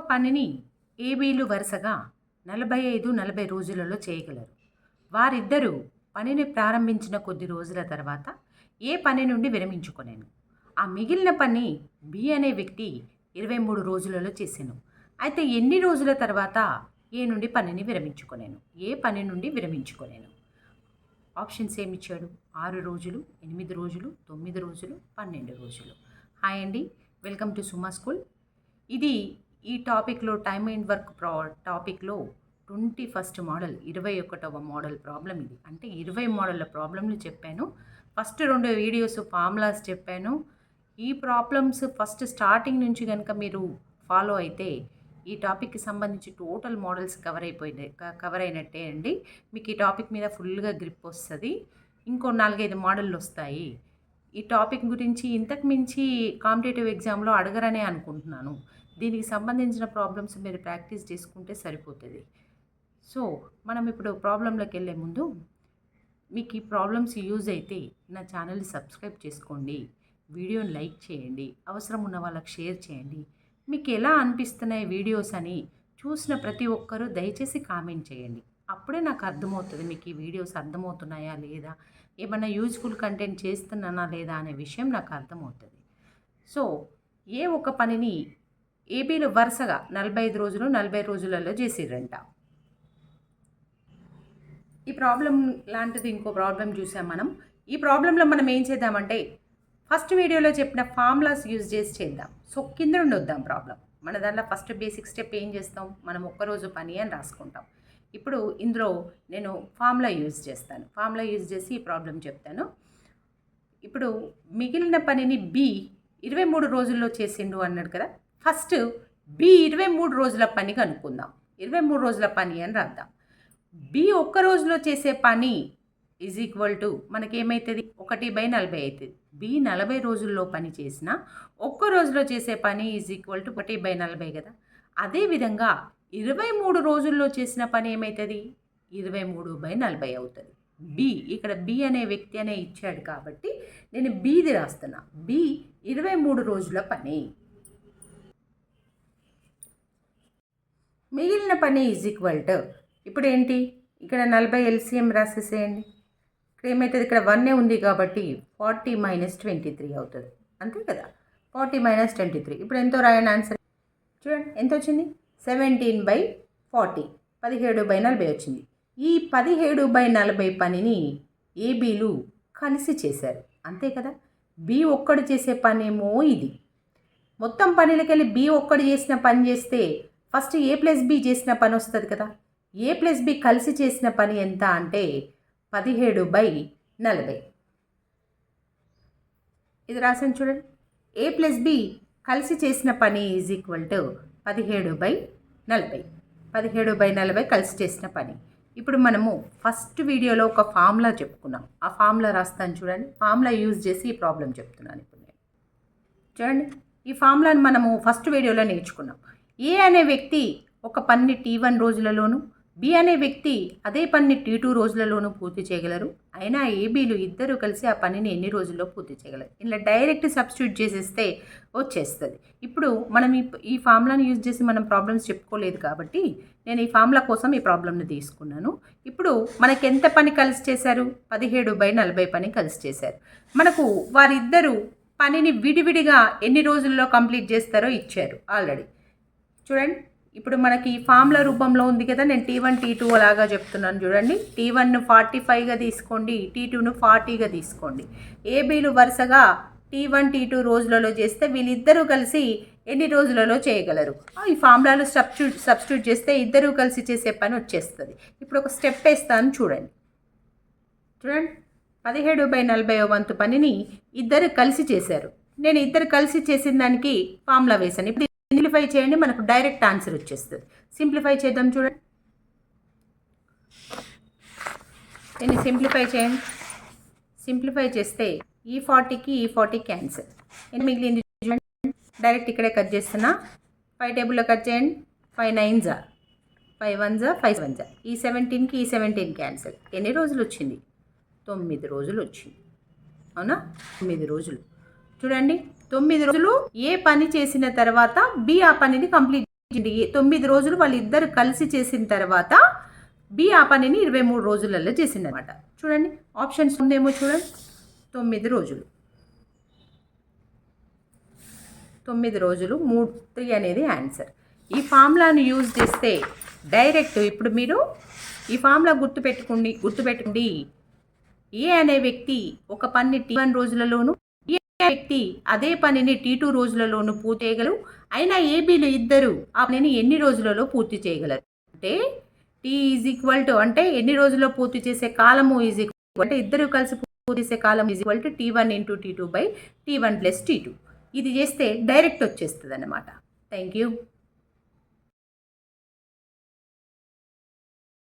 పనిని ఏబీలు వరుసగా నలభై ఐదు నలభై రోజులలో చేయగలరు. వారిద్దరూ పనిని ప్రారంభించిన కొద్ది రోజుల తర్వాత ఏ పని నుండి విరమించుకునేను. ఆ మిగిలిన పని బి అనే వ్యక్తి ఇరవై మూడు రోజులలో చేశాను అయితే ఎన్ని రోజుల తర్వాత ఏ నుండి పనిని విరమించుకునేను? ఏ పని నుండి విరమించుకునేను? ఆప్షన్స్ ఏమి ఇచ్చాడు? ఆరు రోజులు ఎనిమిది రోజులు తొమ్మిది రోజులు పన్నెండు రోజులు. హాయ్ అండి. Welcome to Suma school. ఇది ఈ టాపిక్లో టైమ్ అండ్ వర్క్ ప్రా టాపిక్లో ట్వంటీ ఫస్ట్ మోడల్ ఇరవై ఒకటవ మోడల్ ప్రాబ్లం ఇది. అంటే ఇరవై మోడళ్ళ ప్రాబ్లంలు చెప్పాను. ఫస్ట్ రెండు వీడియోస్ ఫార్ములాస్ చెప్పాను. ఈ ప్రాబ్లమ్స్ ఫస్ట్ స్టార్టింగ్ నుంచి కనుక మీరు ఫాలో అయితే ఈ టాపిక్కి సంబంధించి టోటల్ మోడల్స్ కవర్ అయిపోయినాయి కవర్ అయినట్టే అండి. మీకు ఈ టాపిక్ మీద ఫుల్గా గ్రిప్ వస్తుంది. ఇంకో నాలుగైదు మోడళ్ళు వస్తాయి. ఈ టాపిక్ గురించి ఇంతకు మించి కాంపిటేటివ్ ఎగ్జామ్లో అడగరనే అనుకుంటున్నాను. దీనికి సంబంధించిన ప్రాబ్లమ్స్ మీరు ప్రాక్టీస్ చేసుకుంటే సరిపోతుంది. సో మనం ఇప్పుడు ప్రాబ్లంలోకి వెళ్ళే ముందు మీకు ఈ ప్రాబ్లమ్స్ యూజ్ అయితే నా ఛానల్ని సబ్స్క్రైబ్ చేసుకోండి వీడియోని లైక్ చేయండి అవసరం ఉన్న వాళ్ళకి షేర్ చేయండి. మీకు ఎలా అనిపిస్తున్నాయి వీడియోస్ అని చూసిన ప్రతి ఒక్కరూ దయచేసి కామెంట్ చేయండి. అప్పుడే నాకు అర్థమవుతుంది మీకు ఈ వీడియోస్ అర్థమవుతున్నాయా లేదా ఏమైనా యూజ్ఫుల్ కంటెంట్ చేస్తున్నానా లేదా అనే విషయం నాకు అర్థమవుతుంది. సో ఏ ఒక పనిని ఏపీలో వరుసగా నలభై ఐదు రోజులు నలభై రోజులలో చేసిర్రంట. ఈ ప్రాబ్లం లాంటిది ఇంకో ప్రాబ్లం చూసాం మనం. ఈ ప్రాబ్లంలో మనం ఏం చేద్దామంటే ఫస్ట్ వీడియోలో చెప్పిన ఫార్ములాస్ యూజ్ చేసి చేద్దాం. సో కింద నుండి వద్దాం ప్రాబ్లం. మన దాంట్లో ఫస్ట్ బేసిక్ స్టెప్ ఏం చేస్తాం? మనం ఒక్కరోజు పని అని రాసుకుంటాం. ఇప్పుడు ఇందులో నేను ఫార్ములా యూజ్ చేస్తాను. ఫార్ములా యూజ్ చేసి ఈ ప్రాబ్లం చెప్తాను. ఇప్పుడు మిగిలిన పనిని బి ఇరవై మూడు రోజుల్లో చేసిండు అన్నాడు కదా? ఫస్ట్ బి ఇరవై మూడు రోజుల పని కనుక్కుందాం. ఇరవై మూడు రోజుల పని అని రాద్దాం. బి ఒక్క రోజులో చేసే పని ఈజ్ ఈక్వల్ టు మనకేమవుతుంది ఒకటి బై నలభై అవుతుంది బి నలభై రోజుల్లో పని చేసిన ఒక్క రోజులో చేసే పని ఈజ్ ఈక్వల్ టు ఒకటి బై నలభై కదా. అదేవిధంగా ఇరవై మూడు రోజుల్లో చేసిన పని ఏమవుతుంది ఇరవై మూడు బై నలభై అవుతుంది. బి ఇక్కడ బి అనే వ్యక్తి అనే ఇచ్చాడు కాబట్టి నేను బీది రాస్తున్నా. బి ఇరవై మూడు రోజుల పని. మిగిలిన పని ఈజ్ ఈక్వల్ టు. ఇప్పుడు ఏంటి ఇక్కడ నలభై ఎల్సిఎం రాసేసేయండి. ఇక్కడ ఏమవుతుంది ఇక్కడ వన్నే ఉంది కాబట్టి ఫార్టీ మైనస్ ట్వంటీ త్రీ అవుతుంది. అంతే కదా? Forty minus twenty three. ఇప్పుడు ఎంతో రాయండి ఆన్సర్. చూడండి ఎంత వచ్చింది సెవెంటీన్ బై ఫార్టీ. పదిహేడు బై నలభై వచ్చింది. ఈ పదిహేడు బై నలభై పనిని ఏబీలు కలిసి చేశారు. అంతే కదా? బి ఒక్కడు చేసే పనేమో ఇది. మొత్తం పనిలకెళ్ళి బి ఒక్కడు చేసిన పని చేస్తే ఫస్ట్ ఏ ప్లస్ బి చేసిన పని వస్తుంది కదా? ఏ ప్లస్ బి కలిసి చేసిన పని ఎంత అంటే పదిహేడు బై నలభై. ఇది రాసాను చూడండి. ఏ ప్లస్ బి కలిసి చేసిన పని ఈజ్ ఈక్వల్ టు పదిహేడు బై నలభై. పదిహేడు బై నలభై కలిసి చేసిన పని. ఇప్పుడు మనము ఫస్ట్ వీడియోలో ఒక ఫార్ములా చెప్పుకున్నాం. ఆ ఫార్ములా రాస్తాను చూడండి. ఫార్ములా యూజ్ చేసి ఈ ప్రాబ్లం చెప్తున్నాను ఇప్పుడు నేను. చూడండి. ఈ ఫార్ములాని మనము ఫస్ట్ వీడియోలో నేర్చుకున్నాం. ఏ అనే వ్యక్తి ఒక పని టీ వన్ రోజులలోనూ బి అనే వ్యక్తి అదే పనిని టీ టూ రోజులలోనూ పూర్తి చేయగలరు? అయినా ఏబీలు ఇద్దరు కలిసి ఆ పనిని ఎన్ని రోజుల్లో పూర్తి చేయగలరు? ఇలా డైరెక్ట్ సబ్స్టిట్యూట్ చేసేస్తే వచ్చేస్తుంది. ఇప్పుడు మనం ఈ ఈ ఫార్ములాని యూజ్ చేసి మనం ప్రాబ్లమ్స్ చెప్పుకోలేదు కాబట్టి నేను ఈ ఫార్ములా కోసం ఈ ప్రాబ్లమ్ని తీసుకున్నాను. ఇప్పుడు మనకి ఎంత పని కలిసి చేశారు? పదిహేడు బై నలభై పని కలిసి చేశారు. మనకు వారిద్దరూ పనిని విడివిడిగా ఎన్ని రోజుల్లో కంప్లీట్ చేస్తారో ఇచ్చారు ఆల్రెడీ. చూడండి. ఇప్పుడు మనకి ఫామ్ల రూపంలో ఉంది కదా నేను టీ వన్ టీ టూ అలాగా చెప్తున్నాను చూడండి. టీ వన్ను ఫార్టీ ఫైవ్గా తీసుకోండి టీ టూను ఫార్టీగా తీసుకోండి. ఏబీలు వరుసగా టీ వన్ టీ టూ రోజులలో చేస్తే వీళ్ళిద్దరూ కలిసి ఎన్ని రోజులలో చేయగలరు? ఈ ఫార్ములాలు సబ్స్టిట్యూట్ సబ్స్టిట్యూట్ చేస్తే ఇద్దరూ కలిసి చేసే పని వచ్చేస్తుంది. ఇప్పుడు ఒక స్టెప్ వేస్తాను చూడండి. చూడండి. పదిహేడు బై నలభై వంతు పనిని ఇద్దరు కలిసి చేశారు. నేను ఇద్దరు కలిసి చేసిన దానికి ఫార్ములా వేశాను. ఇప్పుడు సింప్లిఫై చేయండి మనకు డైరెక్ట్ ఆన్సర్ వచ్చేస్తుంది. సింప్లిఫై చేద్దాం చూడండి. దీన్ని సింప్లిఫై చేయండి. సింప్లిఫై చేస్తే ఈ ఫార్టీకి ఈ ఫార్టీ క్యాన్సిల్ నేను మిగిలింది చూడండి. డైరెక్ట్ ఇక్కడే కట్ చేస్తున్నా. ఫైవ్ టేబుల్లో కట్ చేయండి. ఫైవ్ నైన్ జా ఫైవ్ వన్ జా ఫైవ్ వన్ జా ఈ సెవెంటీన్కి ఈ సెవెంటీన్ క్యాన్సిల్ ఎన్ని రోజులు వచ్చింది? తొమ్మిది రోజులు వచ్చింది. అవునా? తొమ్మిది రోజులు. చూడండి. తొమ్మిది రోజులు ఏ పని చేసిన తర్వాత బి ఆ పనిని కంప్లీట్ తొమ్మిది రోజులు వాళ్ళిద్దరు కలిసి చేసిన తర్వాత బి ఆ పనిని ఇరవై మూడు రోజులలో చేసిందనమాట చూడండి. ఆప్షన్స్ ఉందేమో చూడండి. తొమ్మిది రోజులు. తొమ్మిది రోజులు మూడు త్రీ అనేది ఆన్సర్. ఈ ఫార్ములాను యూజ్ చేస్తే డైరెక్ట్ ఇప్పుడు మీరు ఈ ఫార్ములా గుర్తుపెట్టుకోండి. గుర్తుపెట్టుకోండి. ఏ అనే వ్యక్తి ఒక పని టీ వన్ రోజులలోనూ వ్యక్తి అదే పనిని టీ టూ రోజులలోనూ పూర్తి చేయగలరు. అయినా ఏబీలు ఇద్దరు ఆ పనిని ఎన్ని రోజులలో పూర్తి చేయగలరు? అంటే టీ ఈజ్ ఈక్వల్ టు అంటే ఎన్ని రోజుల్లో పూర్తి చేసే కాలము ఈజ్ ఈక్వల్ అంటే ఇద్దరు కలిసి పూర్తి చేసే కాలం is equal to T one into T two by T one plus T two. ఇది చేస్తే డైరెక్ట్ వచ్చేస్తుంది అన్నమాట థ్యాంక్ యూ.